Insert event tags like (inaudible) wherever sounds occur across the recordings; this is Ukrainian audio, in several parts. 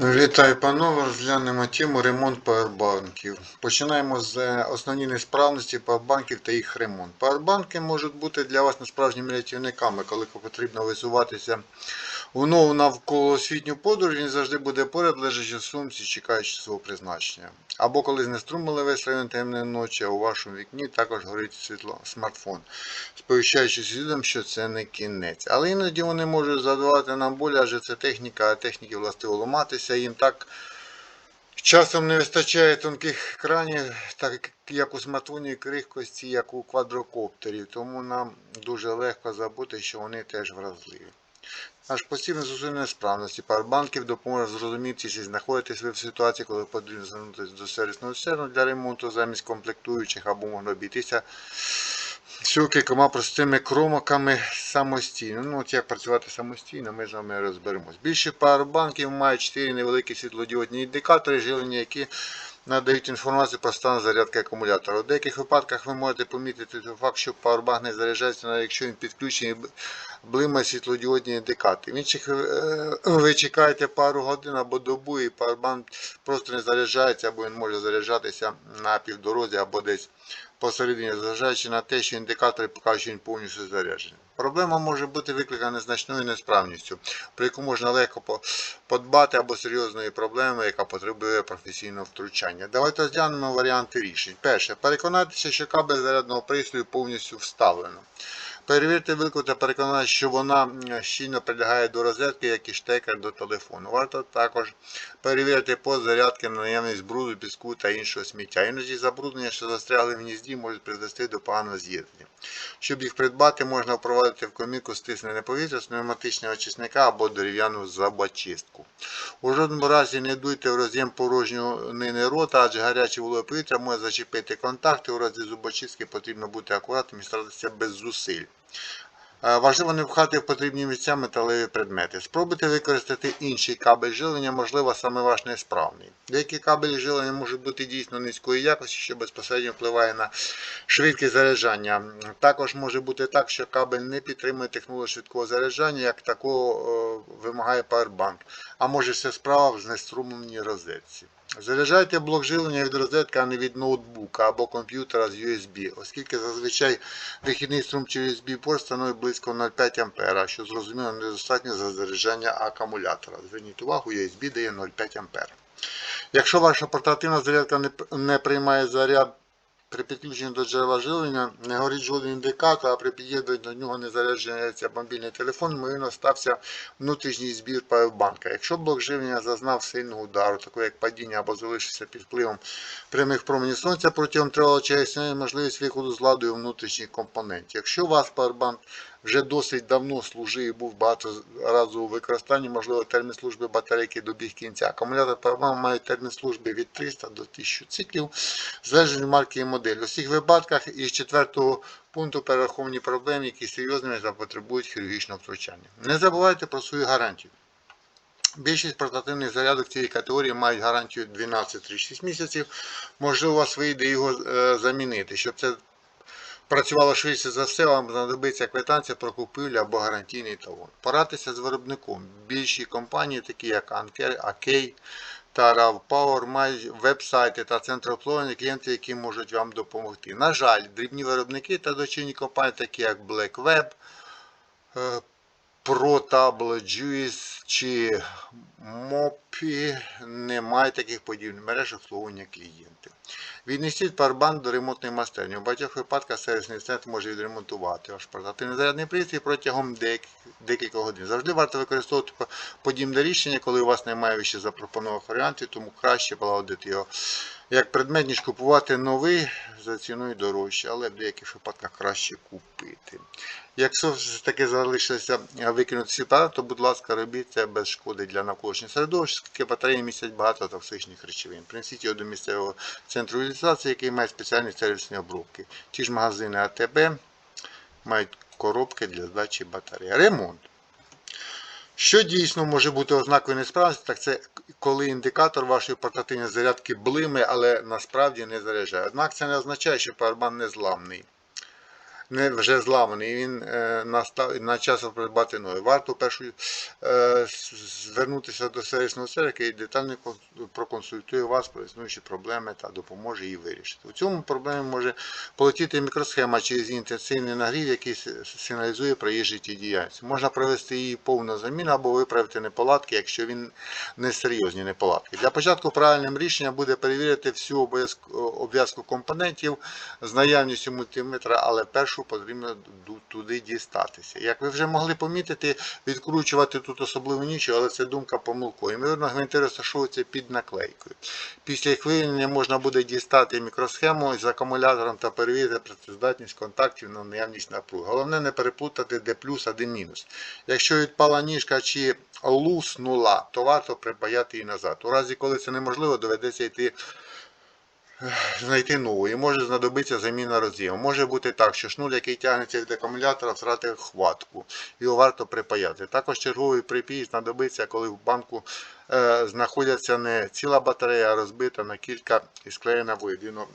Вітаю, панове. Розглянемо тему ремонт павербанків. Починаємо з е, основні несправності павербанків та їх ремонт. Павербанки можуть бути для вас насправжніми рятівниками, коли потрібно висуватися у нову навколосвітню подорож, він завжди буде поряд, лежачи в сумці, чекаючи свого призначення. Або коли знеструмили весь район темної ночі, а у вашому вікні також горить світло смартфон, сповіщаючи сусідам, що це не кінець. Але іноді вони можуть задавати нам болі, адже це техніка, а техніки властиво ламатися. Їм так часом не вистачає тонких екранів, так як у смартфоні крихкості, як у квадрокоптерів. Тому нам дуже легко забути, що вони теж вразливі. Наш постійне зусилля несправності павербанків допоможе зрозуміти, чи знаходитесь ви в ситуації, коли потрібно звернутися до сервісного центру для ремонту замість комплектуючих або можна обійтися всього кількома простими кромоками самостійно. Ну, от як працювати самостійно, ми з вами розберемось. Більше павербанків мають 4 невеликі світлодіодні індикатори, жилення, які надають інформацію про стан зарядки акумулятора. У деяких випадках ви можете помітити факт, що павербанк не заряджається, навіть якщо він підключений блимає світлодіодні індикатори. В інших е, ви чекаєте пару годин або добу, і павербанк просто не заряджається, або він може заряджатися на півдорозі або десь посередині, зважаючи на те, що індикатори покажуть, що він повністю заряджений. Проблема може бути викликана значною несправністю, про яку можна легко подбати або серйозною проблемою, яка потребує професійного втручання. Давайте розглянемо варіанти рішень. Перше, переконатися, що кабель зарядного пристрою повністю вставлено. Перевірте вилку та переконатися, що вона щільно прилягає до розетки, як і штекер до телефону. Варто також перевірити пост зарядки на наявність бруду, піску та іншого сміття. Іноді забруднення, що застрягли в гнізді, можуть призвести до поганого з'єднання. Щоб їх придбати, можна впровадити в комірку стиснене повітря з пневматичного очисника або дерев'яну забачистку. У жодному разі не дуйте в роз'єм порожньої рота, адже гаряче вологе повітря може зачепити контакти. У разі зубочистки потрібно бути акуратним і старатися без зусиль. Е, Важливо не вхати в потрібні місця металеві предмети. Спробуйте використати інший кабель жилення, можливо, саме ваш несправний. Деякі кабелі жилення можуть бути дійсно низької якості, що безпосередньо впливає на швидкість заряджання. Також може бути так, що кабель не підтримує технологію швидкого заряджання, як такого вимагає Powerbank, а може все справа в знеструмленій розетці. Заряджайте блок живлення від розетки, а не від ноутбука або комп'ютера з USB, оскільки зазвичай вихідний струм чи USB-порт становить близько 0,5 А, що зрозуміло недостатньо за заряджання акумулятора. Зверніть увагу, USB дає 0,5 А. Якщо ваша портативна зарядка не, не приймає заряд при підключенні до джерела живлення, не горить жоден індикатор, а при під'єднанні до нього не заряджається мобільний телефон, ймовірно стався внутрішній збір павербанка. Якщо блок живлення зазнав сильного удару, такого як падіння або залишився під впливом прямих променів сонця протягом тривалого часу, можливість виходу з ладу внутрішніх компонентів. Якщо у вас павербанк вже досить давно служив і був багато разу у використанні, можливо, термін служби батарейки добіг кінця. Акумулятор Powerbank має термін служби від 300 до 1000 циклів, залежно від марки і моделі. У всіх випадках із четвертого пункту перераховані проблеми, які серйозними та потребують хірургічного втручання. Не забувайте про свою гарантію. Більшість портативних зарядок цієї категорії мають гарантію 12-36 місяців. Можливо, у вас вийде його е, замінити. Щоб це працювало швидше за все, вам знадобиться квитанція про купівлю або гарантійний талон. Порадьтеся з виробником. Більші компанії, такі як Анкер, Акей та RAV-Power, мають веб-сайти та центри обслуговування клієнтів, які можуть вам допомогти. На жаль, дрібні виробники та дочинні компанії, такі як BlackWeb, е, ProTable, Juice чи Mopi, не мають таких подібних мереж обслуговування клієнтів. Віднесіть парбан до ремонтної майстерні. У багатьох випадках сервісний центр може відремонтувати ваш портативний зарядний пристрій протягом декількох годин. Завжди варто використовувати подібне рішення, коли у вас немає вище запропонованих варіантів, тому краще полагодити його як предмет, ніж купувати новий за ціною дорожче, але в деяких випадках краще купити. Якщо все таки залишилося викинути всі пари, то будь ласка, робіть це без шкоди для навколишнього середовища, оскільки батареї містять багато токсичних речовин. Принесіть його до місцевого центру реалізації, який має спеціальні сервісні обробки. Ті ж магазини АТБ мають коробки для здачі батареї. Ремонт. Що дійсно може бути ознакою несправності, так це коли індикатор вашої портативної зарядки блиме, але насправді не заряджає. Однак це не означає, що павербан не зламний. Не вже зламаний, він е, настав на час придбати новий. Варто першу е, звернутися до сервісного сервіка і детально проконсультує вас про існуючі проблеми та допоможе її вирішити. У цьому проблемі може полетіти мікросхема через інтенсивний нагрів, який сигналізує про її життєдіяльність. Можна провести її повну заміну або виправити неполадки, якщо він не серйозні неполадки. Для початку правильним рішенням буде перевірити всю обв'язку компонентів з наявністю мультиметра, але першу потрібно туди дістатися. Як ви вже могли помітити, відкручувати тут особливо нічого, але це думка помилкою. Ймовірно, гвинти розташовуються під наклейкою. Після їх виявлення можна буде дістати мікросхему з акумулятором та перевірити працездатність контактів на наявність напруги. Головне не переплутати де плюс, а де мінус. Якщо відпала ніжка чи луснула, то варто припаяти її назад. У разі, коли це неможливо, доведеться йти знайти нову і може знадобитися заміна роз'єму. Може бути так, що шнур, який тягнеться від акумулятора, втратив хватку. Його варто припаяти. Також черговий припій знадобиться, коли в банку е, знаходяться не ціла батарея, а розбита на кілька і склеєна воєдино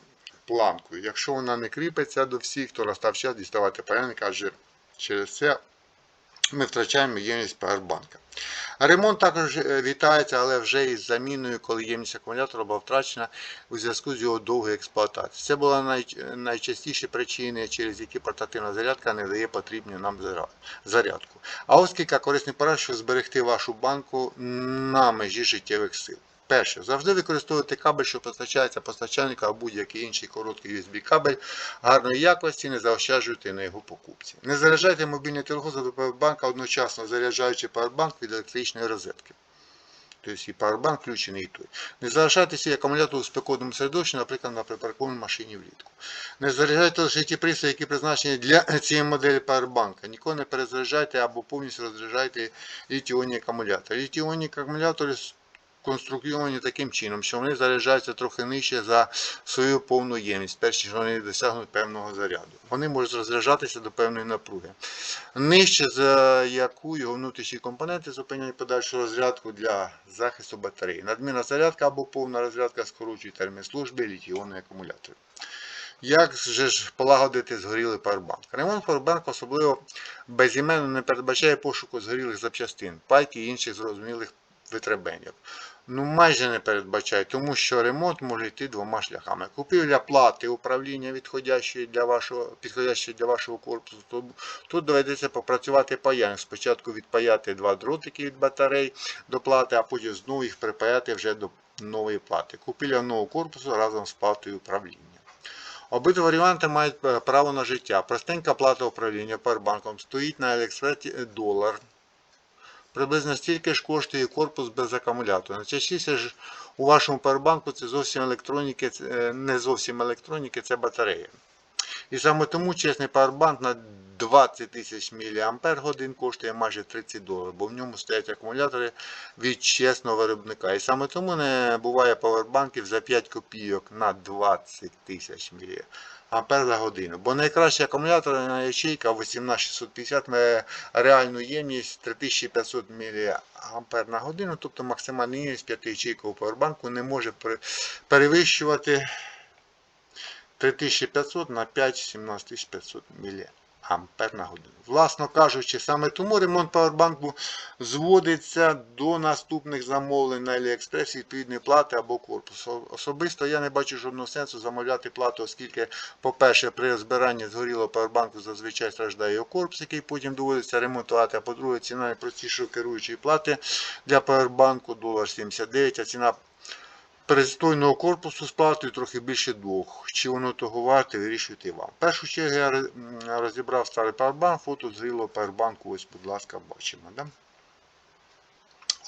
планкою. Якщо вона не кріпиться до всіх, то настав час діставати паяльник, адже через це ми втрачаємо ємність павербанка. Ремонт також е, вітається, але вже із заміною, коли ємність акумулятора була втрачена у зв'язку з його довгою експлуатацією. Це були най, найчастіші причини, через які портативна зарядка не дає потрібну нам зарядку. А ось кілька корисних порад, щоб зберегти вашу банку на межі життєвих сил. Перше, завжди використовуйте кабель, що постачається постачальника або будь-який інший короткий USB кабель гарної якості, не заощаджуйте на його покупці. Не заряджайте мобільний телефон за допомогою одночасно заряджаючи павербанк від електричної розетки. Тобто і павербанк включений і той. Не залишайте свій акумулятор у спекотному середовищі, наприклад, на припаркованій машині влітку. Не заряджайте лише ті пристрої, які призначені для (clears throat) цієї моделі павербанка. Ніколи не перезаряджайте або повністю розряджайте літіонні акумулятори. Літіонні акумулятори конструйовані таким чином, що вони заряджаються трохи нижче за свою повну ємність, перш ніж вони досягнуть певного заряду. Вони можуть розряджатися до певної напруги. Нижче, за яку його внутрішні компоненти зупиняють подальшу розрядку для захисту батареї. Надмірна зарядка або повна розрядка скорочує термін служби літіонних акумуляторів. Як же ж полагодити згорілий павербанк? Ремонт павербанку особливо безіменно не передбачає пошуку згорілих запчастин, пайки і інших зрозумілих витребеньок. Ну, майже не передбачає, тому що ремонт може йти двома шляхами. Купівля плати управління відходящої для вашого, підходящої для вашого корпусу. Тут, тут доведеться попрацювати паяння. Спочатку відпаяти два дротики від батарей до плати, а потім знову їх припаяти вже до нової плати. Купівля нового корпусу разом з платою управління. Обидва варіанти мають е, право на життя. Простенька плата управління павербанком стоїть на Аліекспресі долар. Приблизно стільки ж коштує корпус без акумулятора. Найчастіше ж у вашому павербанку це зовсім електроніки, е, не зовсім електроніки, це батарея. І саме тому чесний павербанк на 20 тисяч мАч коштує майже 30 доларів, бо в ньому стоять акумулятори від чесного виробника. І саме тому не буває павербанків за 5 копійок на 20 тисяч мАч. Ампер за годину. Бо найкращий акумуляторна ячейка 18650 має реальну ємність 3500 мА на годину, тобто максимальна ємність 5 ячейкового павербанку не може перевищувати 3500 на 5 17500 мА на годину. Власно кажучи, саме тому ремонт павербанку зводиться до наступних замовлень на AliExpress відповідної плати або корпусу. Особисто я не бачу жодного сенсу замовляти плату, оскільки, по-перше, при розбиранні згорілого павербанку зазвичай страждає його корпус, який потім доводиться ремонтувати, а по-друге, ціна найпростішої керуючої плати для павербанку долар 79, а ціна пристойного корпусу сплати трохи більше двох. Чи воно того варте, вирішуйте вам. Першу чергу я розібрав старий павербанк, фото зріло павербанку, ось, будь ласка, бачимо. Да?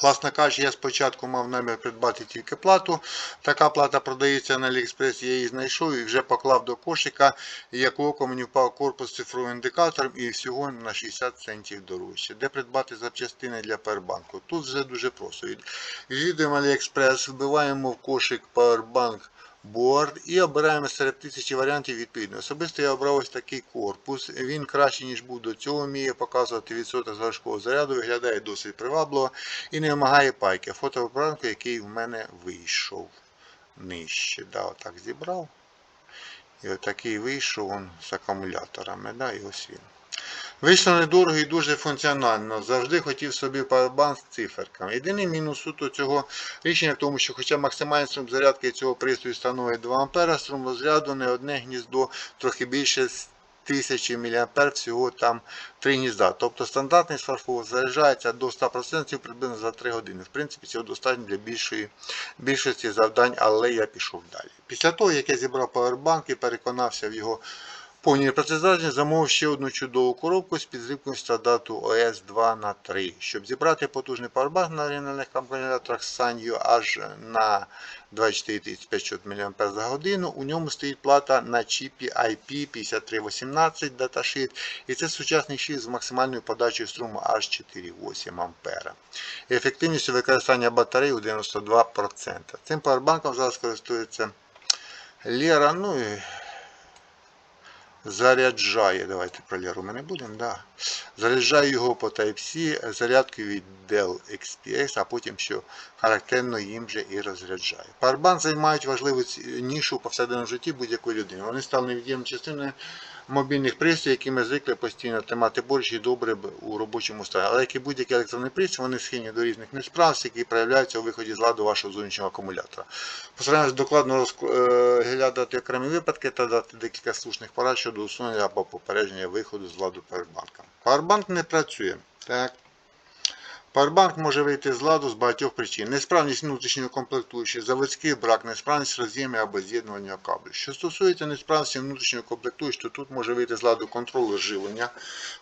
Власне кажучи, я спочатку мав намір придбати тільки плату. Така плата продається на AliExpress, я її знайшов і вже поклав до кошика, як око мені впав корпус з цифровим індикатором і всього на 60 центів дорожче. Де придбати запчастини для павербанку? Тут вже дуже просто. Від- Відвідуємо AliExpress, вбиваємо в кошик Powerbank Board і обираємо серед тисячі варіантів відповідно. Особисто я обрав ось такий корпус. Він краще, ніж був до цього, вміє показувати відсоток залишкового заряду, виглядає досить привабливо і не вимагає пайки. Фото який в мене вийшов нижче. Да, отак зібрав. І отакий вийшов он з акумуляторами. Да, і ось він. Вийшло недорого і дуже функціонально. Завжди хотів собі павербанк з циферками. Єдиний мінус суто цього рішення в тому, що хоча максимальний струм зарядки цього пристрою становить 2 А, струм розряду не одне гніздо трохи більше з 1000 мА, всього там 3 гнізда. Тобто стандартний смартфон заряджається до 100% приблизно за 3 години. В принципі, цього достатньо для більшої, більшості завдань, але я пішов далі. Після того, як я зібрав павербанк і переконався в його Повній працездатність замовив ще одну чудову коробку з підзрібкою стандарту OS 2 на 3 Щоб зібрати потужний павербанк на оригінальних акумуляторах Sanyo аж на 24500 мАч за годину, у ньому стоїть плата на чіпі IP5318 datasheet, і це сучасний шіст з максимальною подачею струму аж 4,8 А. Ефективністю використання батареї у 92%. Цим павербанком зараз користується Лера, ну і заряджає. Давайте про Леру ми не будемо. Да. Заряджає його по Type-C зарядки від Dell XPS, а потім, що характерно, їм же і розряджає. Powerbank займають важливу нішу в повсякденному житті будь-якої людини. Вони стали невід'ємною частиною мобільних пристроїв, які ми звикли постійно тримати борщ і добре у робочому стані. Але як і будь-який електронний пристрій, вони схильні до різних несправностей, які проявляються у виході з ладу вашого зовнішнього акумулятора. Постараємось докладно розглядати окремі випадки та дати декілька слушних порад щодо усунення або попередження виходу з ладу павербанка. Павербанк не працює. Так. Павербанк може вийти з ладу з багатьох причин. Несправність внутрішнього комплектуючого, заводський брак, несправність роз'ємів або з'єднування кабелю. Що стосується несправності внутрішнього комплектуючого, то тут може вийти з ладу контролер живлення,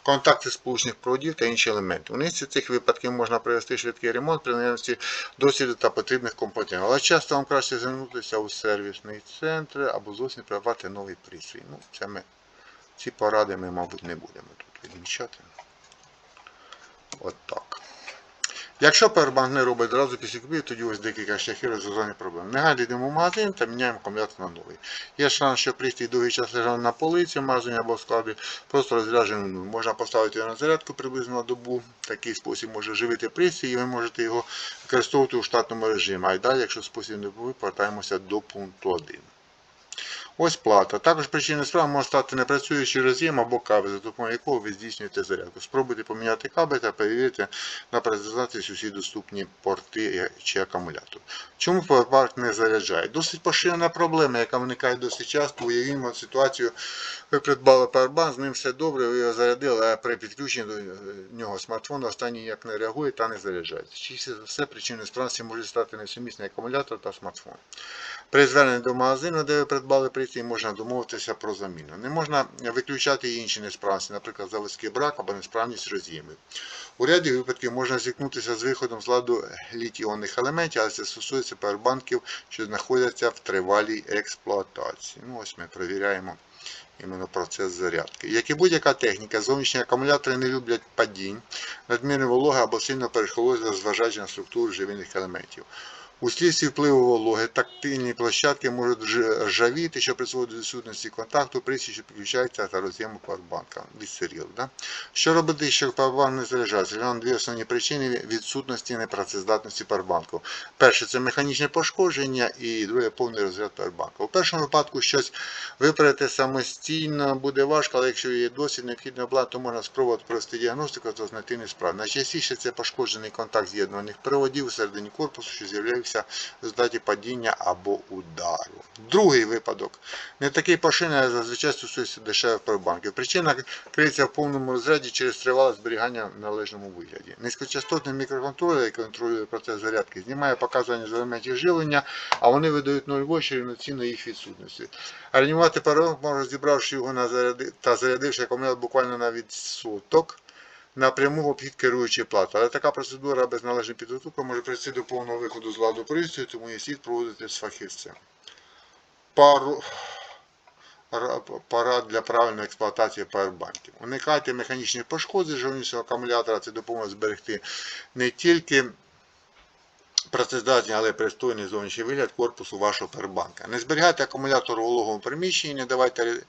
контакти сполучних проводів та інші елементи. У низці цих випадків можна провести швидкий ремонт при наявності досвіду та потрібних компонентів. Але часто вам краще звернутися у сервісний центр або зовсім придбати новий пристрій. Ну, це ми, ці поради ми, мабуть, не будемо тут відмічати. От так. Якщо Powerbank не робить одразу після купівлі, тоді ось декілька шляхів розв'язання проблем. Негайно йдемо в магазин та міняємо акумулятор на новий. Є шанс, що пристрій довгий час лежав на полиці в магазині або в складі, просто розряджений. Можна поставити його на зарядку приблизно на добу. Такий спосіб може живити пристрій, і ви можете його використовувати у штатному режимі. А й далі, якщо спосіб не був, повертаємося до пункту 1. Ось плата. Також причиною справи може стати непрацюючий роз'єм або кабель, за допомогою якого ви здійснюєте зарядку. Спробуйте поміняти кабель та перевірити на працездатність усі доступні порти чи акумулятор. Чому Powerbank не заряджає? Досить поширена проблема, яка виникає досить часто. Уявімо ситуацію, ви придбали Powerbank, з ним все добре, ви його зарядили, а при підключенні до нього смартфону останній ніяк не реагує та не заряджається. За все причиною справності може стати несумісний акумулятор та смартфон. При зверненні до магазину, де ви придбали пристрій, можна домовитися про заміну. Не можна виключати інші несправності, наприклад, заводський брак або несправність роз'ємів. У ряді випадків можна зіткнутися з виходом з ладу літій-іонних елементів, але це стосується павербанків, що знаходяться в тривалій експлуатації. Ну, ось ми перевіряємо іменно процес зарядки. Як і будь-яка техніка, зовнішні акумулятори не люблять падінь, надмірне вологи або сильно перехолодження, зважаючи на структуру живильних елементів. У слідстві впливу вологи тактильні площадки можуть ржавіти, що призводить до відсутності контакту, пристрій, що підключається та роз'єму павербанка. Відсиріл, да? Що робити, якщо павербанк не заряджається? Розглянемо дві основні причини відсутності непрацездатності павербанку. Перше це механічне пошкодження і друге повний розряд павербанку. У першому випадку щось виправити самостійно буде важко, але якщо є досвід, необхідний обладнання, то можна спробувати провести діагностику та знайти несправність. Найчастіше це пошкоджений контакт з'єднуваних проводів у середині корпусу, що з'являється в результаті падіння або удару. Другий випадок не такий поширений, але зазвичай стосується дешевих павербанків. Причина криється в повному розряді через тривале зберігання в належному вигляді. Низькочастотний мікроконтролер, який контролює процес зарядки, знімає показання з елементів живлення, а вони видають 0 вольт, що рівноцінно їх відсутності. А реанімувати павербанк можна зібравши його на заряди та зарядивши акумулятор буквально на відсоток напряму в обхід керуючої плати. Але така процедура без належної підготовки може прийти до повного виходу з ладу пристрою, тому її слід проводити з фахівцем. Пару Парад для правильної експлуатації павербанків. Уникайте механічних пошкоджень живлення акумулятора, це допоможе зберегти не тільки працездатний, але пристойний зовнішній вигляд корпусу вашого перебанка. Не зберігайте акумулятор у вологому приміщенні, не давайте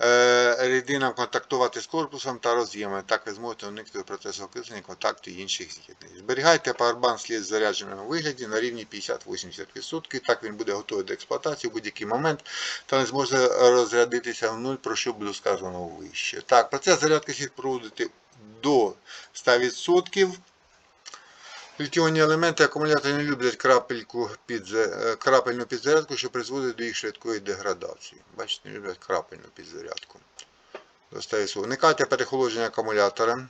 е, рідинам контактувати з корпусом та роз'ємами. Так ви зможете уникнути процесу окислення контакту інших з'єднань. Зберігайте павербанк слід зарядженому вигляді на рівні 50-80%. Так він буде готовий до експлуатації в будь-який момент та не зможе розрядитися в нуль, про що було сказано вище. Так, процес зарядки слід проводити до 100%. Літіонні елементи акумулятора не люблять крапельку під, е, крапельну підзарядку, що призводить до їх швидкої деградації. Бачите, не люблять крапельну підзарядку. До 100%. Уникайте перехолодження акумулятора.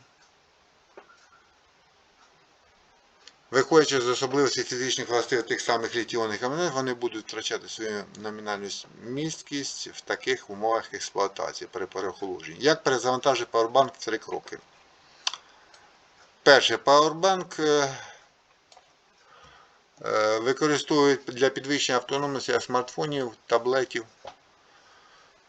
Виходячи з особливостей фізичних властивостей тих самих літіонних елементів, вони будуть втрачати свою номінальну місткість в таких умовах експлуатації при переохолодженні. Як перезавантажити павербанк? Три кроки. Перше, павербанк е, е, використовують для підвищення автономності смартфонів, таблетів,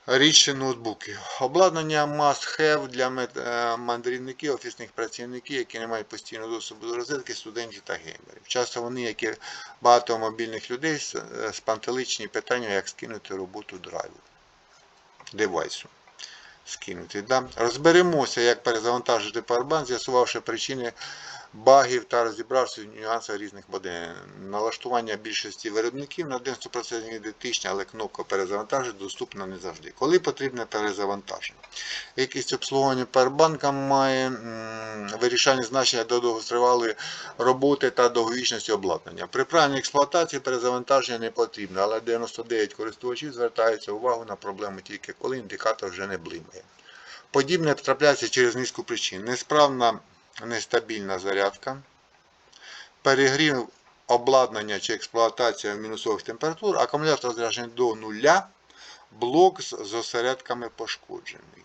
рідше ноутбуків. Обладнання must have для е, мандрівників, офісних працівників, які не мають постійного доступу до розетки, студентів та геймерів. Часто вони, як і багато мобільних людей, е, питання, як скинути роботу драйву девайсу. Скинути, да? Розберемося, як перезавантажити Powerbank, з'ясувавши причини багів та розібравши в нюансах різних моделей. Налаштування більшості виробників на 90% ідентичне, але кнопка перезавантажити доступна не завжди. Коли потрібне перезавантаження? Якість обслуговування Powerbank має вирішальне значення до довготривалої роботи та довговічності обладнання. При правильній експлуатації перезавантаження не потрібно, але 99 користувачів звертаються увагу на проблему тільки коли індикатор вже не блимає. Подібне трапляється через низку причин. Несправна нестабільна зарядка, перегрів обладнання чи експлуатація в мінусових температур, акумулятор розряджений до нуля, блок з осередками пошкоджений.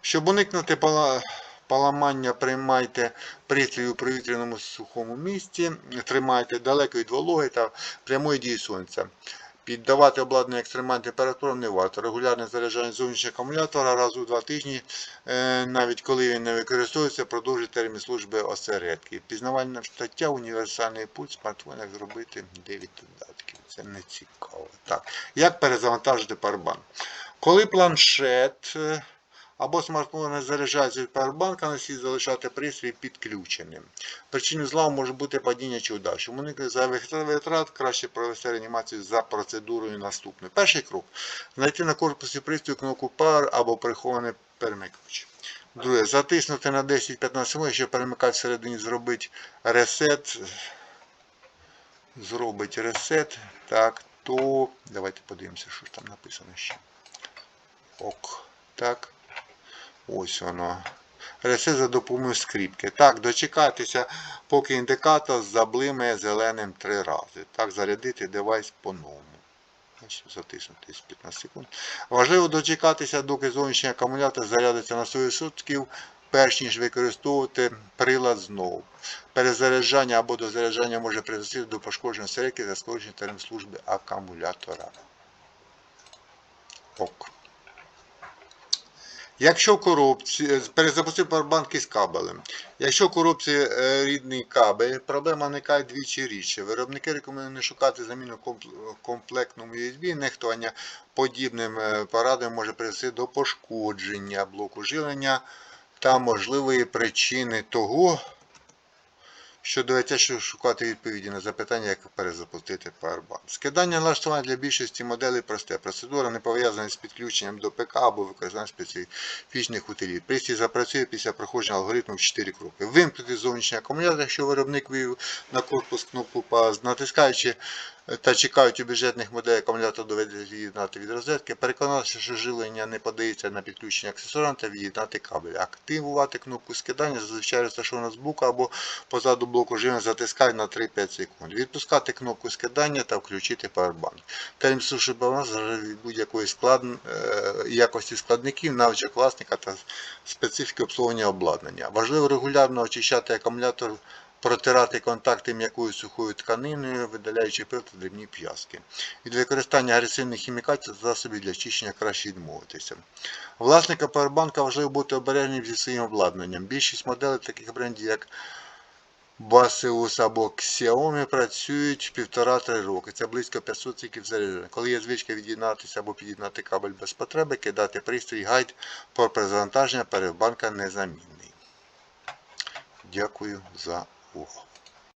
Щоб уникнути поламання, приймайте пристрій у провітряному сухому місці, тримайте далеко від вологи та прямої дії сонця. Піддавати обладнання екстремальним температурам не варто. Регулярне заряджання зовнішнього акумулятора раз у два тижні, е, навіть коли він не використовується, продовжує термін служби осередки. Пізнавальна стаття, універсальний пульт, смартфон, як зробити 9 додатків. Це не цікаво. Так. Як перезавантажити парбан? Коли планшет е, або смартфон не заряджається від павербанка, не слід залишати пристрій підключеним. Причиною зламу може бути падіння чи удар. Щоб уникнути зайвих витрат, краще провести реанімацію за процедурою наступною. Перший крок. Знайти на корпусі пристрою кнопку Power або прихований перемикач. Друге. Затиснути на 10-15 секунд, якщо перемикач всередині зробить ресет. Зробить ресет. Так, то давайте подивимося, що ж там написано ще. Ок. Так. Ось воно. Ресет за допомогою скріпки. Так, дочекатися, поки індикатор заблимає зеленим три рази. Так, зарядити девайс по-новому. Затиснути з 15 секунд. Важливо дочекатися, доки зовнішній акумулятор зарядиться на 100%, перш ніж використовувати прилад знову. Перезаряджання або дозаряджання може призвести до пошкодження середки та скорочення термін служби акумулятора. Ок. Якщо корупція, перезапустив павербанк з кабелем. Якщо в коробці е, рідний кабель, проблема виникає двічі рідше. Виробники рекомендують не шукати заміну комп- комплектному USB, нехтування подібним е, порадам може привести до пошкодження блоку жилення та можливої причини того, що ще шукати відповіді на запитання, як перезапустити Powerbank. Скидання налаштування для більшості моделей просте. Процедура не пов'язана з підключенням до ПК або використанням специфічних утиліт. Пристрій запрацює після проходження алгоритму в 4 кроки. Вимкнути зовнішній акумулятор, якщо виробник вивів на корпус кнопку PAS, натискаючи та чекають у бюджетних моделей акумулятор доведеться від'єднати від розетки, переконатися, що живлення не подається на підключення аксесуарам та від'єднати кабель. Активувати кнопку скидання зазвичай розташована з боку або позаду блоку живлення затискають на 3-5 секунд. Відпускати кнопку скидання та включити Powerbank. Термін служби баланс від будь-якої склад... е, якості складників, навичок власника та специфіки обслуговування обладнання. Важливо регулярно очищати акумулятор протирати контакти м'якою сухою тканиною, видаляючи пил та дрібні п'язки. Від використання агресивних хімікатів та засобів для очищення краще відмовитися. Власника павербанка важливо бути обережним зі своїм обладнанням. Більшість моделей таких брендів, як Басеус або Xiaomi працюють 1,5-3 роки. Це близько 500 циклів заряджання. Коли є звичка від'єднатися або під'єднати кабель без потреби, кидати пристрій гайд про перезавантаження перебанка незамінний. Дякую за увагу.